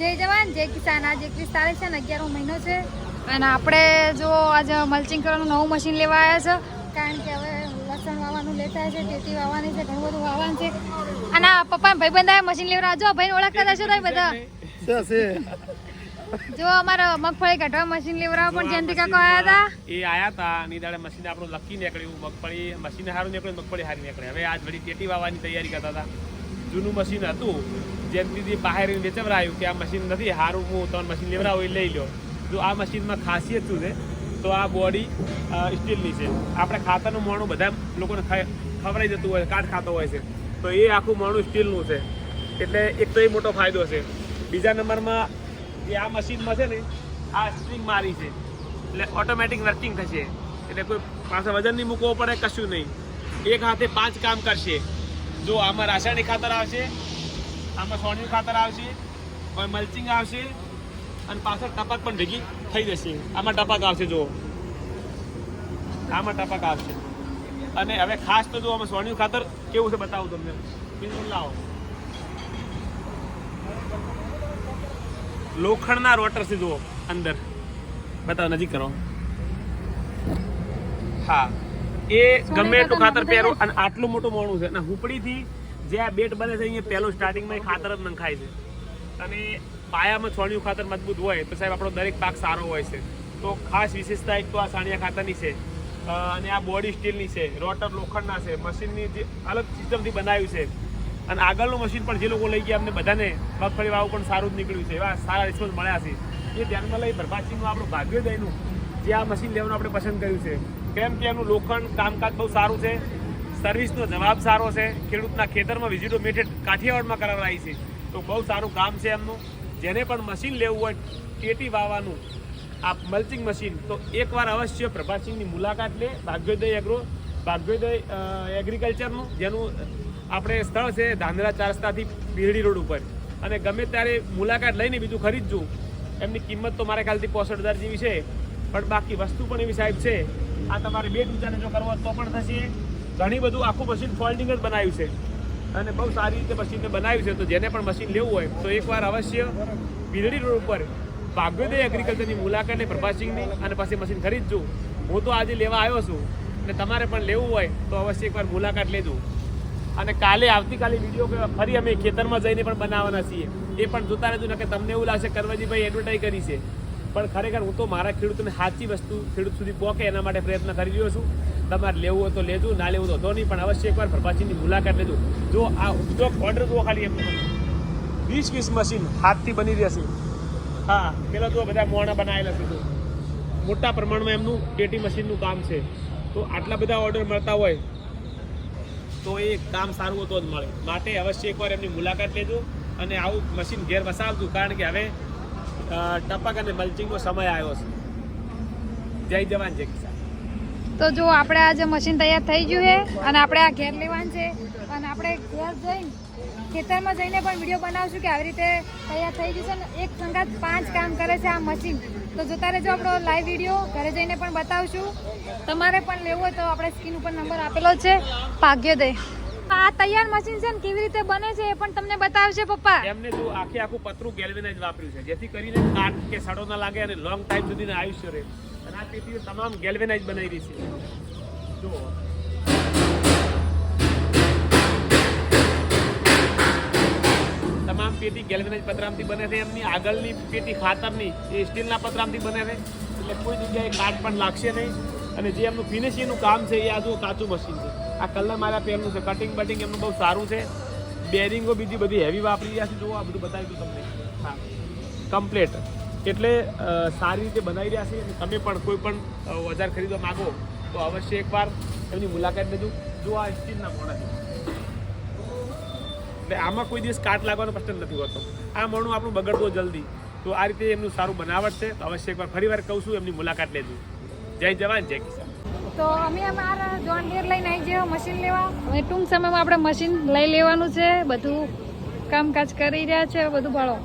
જય જવાન જય કિસાન. આજે એકવીસ તારીખ છે ને અગિયારમો મહિનો છે. અને આપણે જો આજે મલ્ચિંગ કરવાનું નવું મશીન લેવા આવ્યા છે. કારણ કે હવે લસણ વાવવાનું લેતા છે તેથી વાવવાની છે ઘણું બધું વાવવાનું છે. અને પપ્પા ભાઈબંધ આવે મશીન લેવા જો ભાઈ ઓળખતા હશો ભાઈ બધા. જો અમારા મગફળી કાઢવા મશીન લેવડાવવા પણ જયંતિ કાકો આવ્યા હતા એ આયા હતા ની દાડે મશીન આપણું લકી નીકળ્યું. મગફળી મશીન સારું નીકળ્યું મગફળી સારી નીકળે. હવે આજ વળી ટેટી વાવવાની તૈયારી કરતા હતા જૂનું મશીન હતું જેમથી બહાર વેચવરાયું કે આ મશીન નથી સારું હું તમને મશીન લેવડાવું એ લઈ લો જો આ મશીનમાં ખાસિયત શું છે, તો આ બોડી સ્ટીલની છે. આપણે ખાતરનું મોણું બધા લોકોને ખવડાઈ જતું હોય કાટ ખાતો હોય છે. તો એ આખું મોણું સ્ટીલનું છે. એટલે એક તો એ મોટો ફાયદો છે. બીજા નંબરમાં જે આ મશીનમાં છે ને, આ સ્પ્રિંગ મારી છે. એટલે ઓટોમેટિક વર્કિંગ થશે. એટલે કોઈ પાસે વજન નહીં મૂકવો પડે, કશું નહીં. એક હાથે પાંચ કામ કરશે. જો આમાં રાસાયણિક ખાતર આવશે, આમાં સોનિયું ખાતર આવશે મલ્ચિંગ આવશે, અને પાછળ ટપક પણ ભેગી થઈ જશે. આમાં ટપક આવશે જો આમાં ટપક આવશે. અને હવે ખાસ તો જો આમાં સોનિયું ખાતર કેવું છે બતાવું તમને. બિલકુલ લાવો. લોખંડના રોટર છે, જુઓ, અંદર. બતાવો, નજીક કરો. હા. એ ગમે એટલું ખાતર પહેરો અને આટલું મોટું મોણું છે. અને હુપડીથી જે આ બેટ બને છે અહીંયા પહેલું સ્ટાર્ટિંગમાં એ ખાતર જ નંખાય છે. અને પાયામાં છોણિયું ખાતર મજબૂત હોય તો સાહેબ આપણો દરેક પાક સારો હોય છે. તો ખાસ વિશેષતા એક તો આ સાણિયા ખાતરની છે. અને આ બોડી સ્ટીલની છે. રોટર લોખંડના છે. મશીનની જે અલગ સિસ્ટમથી બનાવ્યું છે. અને આગળનું મશીન પણ જે લોકો લઈ ગયા અમને બધાને મગફળી વાવું પણ સારું જ નીકળ્યું છે. એવા સારા રિસ્પોન્સ મળ્યા છે. એ ધ્યાનમાં લઈ પ્રભાતસિંહનું આપણું ભાગ્યોદયનું જે આ મશીન લેવાનું આપણે પસંદ કર્યું છે. કેમ કે એનું લોખંડ કામકાજ બહુ સારું છે. સર્વિસનો જવાબ સારો છે. ખેડૂતના ખેતરમાં વિઝિટો મેઠે કાઠિયાવાડમાં કરાવડાવી છે. તો બહુ સારું કામ છે એમનું. જેને પણ મશીન લેવું હોય, ટેટી વાવવાનું, આ મલ્ચિંગ મશીન, તો એકવાર અવશ્ય પ્રભાતસિંહની મુલાકાત લે. ભાગ્યોદય એગ્રો ભાગ્યોદય એગ્રીકલ્ચરનું જેનું આપણે સ્થળ છે ધાંધરા ચાર રસ્તાથી પીરડી રોડ ઉપર. અને ગમે ત્યારે મુલાકાત લઈને બીજું ખરીદજો. એમની કિંમત તો મારા ખ્યાલથી પોસઠ હજાર જેવી છે. પણ બાકી વસ્તુ પણ એવી સાહેબ છે આ તમારે બે ટૂચાને જો કરવો તો પણ થશે. ઘણી બધું આખું મશીન ફોલ્ડિંગ જ બનાવ્યું છે. અને બહુ સારી રીતે મશીનને બનાવ્યું છે. તો જેને પણ મશીન લેવું હોય તો એકવાર અવશ્ય બિલડી રોડ ઉપર ભાગ્યોદય એગ્રીકલ્ચરની મુલાકાત લે પ્રભાસિંહની અને પછી મશીન ખરીદજો. હું તો આજે લેવા આવ્યો છું. અને તમારે પણ લેવું હોય તો અવશ્ય એકવાર મુલાકાત લેજો. અને કાલે આવતીકાલે વીડિયો ફરી અમે ખેતરમાં જઈને પણ બનાવવાના છીએ. એ પણ જોતા રહેજો ને કે તમને એવું લાગશે કરવાજીભાઈ એડવર્ટાઈઝ કરી છે. પણ ખરેખર હું તો મારા ખેડૂતોને સાચી વસ્તુ ખેડૂત સુધી પહોંચે એના માટે પ્રયત્ન કરી રહ્યો છું. તમારે લેવું હોય તો લેજો ના લેવું તો નહીં પણ અવશ્ય એકવાર પ્રભાસીની મુલાકાત લેજો. જો આ ઉદ્યોગ ઓર્ડર જુઓ ખાલી એમ વીસ વીસ મશીન હાથથી બની રહેશે હા પેલા તો બધા મોણા બનાવેલા છે તો. મોટા પ્રમાણમાં એમનું ટેટી મશીનનું કામ છે. તો આટલા બધા ઓર્ડર મળતા હોય તો એ કામ સારું તો જ મળે. માટે અવશ્ય એકવાર એમની મુલાકાત લેજો અને આવું મશીન ઘેર વસાવજો કારણ કે હવે ટપક અને મલ્ચિંગનો સમય આવ્યો છે. જય જવાન, જય કિસાન. તો જો આપણે આજે મશીન તૈયાર થઈ ગયું છે અને આપણે આ ઘેર લેવાનું છે અને આપણે ઘેર જઈને ખેતરમાં જઈને પણ વીડિયો બનાવશું કે આવી રીતે તૈયાર થઈ ગયું છે ને એક સંગાત પાંચ કામ કરે છે આ મશીન. તો જોતા રહેજો આપણો લાઈવ વીડિયો ઘરે જઈને પણ બતાવશું. તમારે પણ લેવું હોય તો આપણે સ્ક્રીન ઉપર નંબર આપેલો છે. ભાગ્યોદય. આ તૈયાર મશીન છે ને કેવી રીતે બને છે એ પણ તમને બતાવશે, પપ્પા. એમને જો આખે આખું પતરું ગેલ્વેનાઇઝ વાપર્યું છે, જેથી કરીને કાટ કે સડો ના લાગે અને લોંગ ટાઈમ સુધીનું આયુષ્ય રહે. અને આ પેટી તમામ ગેલ્વેનાઇઝ બનાવી રહી છે. જો તમામ પેટી ગેલ્વેનાઇઝ પતરામથી બને છે, એમની આગળની પેટી ખાતરની એ સ્ટીલના પતરામથી બને છે. એટલે કોઈ જગ્યાએ કાટ પણ લાગશે નહીં. અને જે એમનું ફિનિશિંગનું કામ છે, એ આ જો કાચું મશીન છે. આ કલર મારા પેરનું છે. કટિંગ બટિંગ એમનું બહુ સારું છે. બેરિંગો બીજી બધી હેવી વાપરી રહ્યા છે. જો આ બધું બતાવી દઉં તમને. હા. કમ્પ્લેટ એટલે સારી રીતે બનાવી રહ્યા છે. તમે પણ કોઈ પણ અ, ખરીદવા માંગો તો અવશ્ય એકવાર એમની મુલાકાત લેજો. જો આ સ્ટીલના મોડા છે. એટલે આમાં કોઈ દિવસ કાટ લાગવાનો પ્રશ્ન નથી હોતો. આ મણું આપણું બગડતું જલ્દી. તો આ રીતે એમનું સારું બનાવટ છે. તો અવશ્ય એકવાર ફરી વાર કહું છું એમની મુલાકાત લેજો. જય જવાન જય કિસાન. તો અમે અમારા જોન ડીયર લઈને આવી ગયા મશીન લેવા. અને ટૂંક સમયમાં આપણે મશીન લઈ લેવાનું છે, બધું કામકાજ કરી રહ્યા છે બધું ભાળો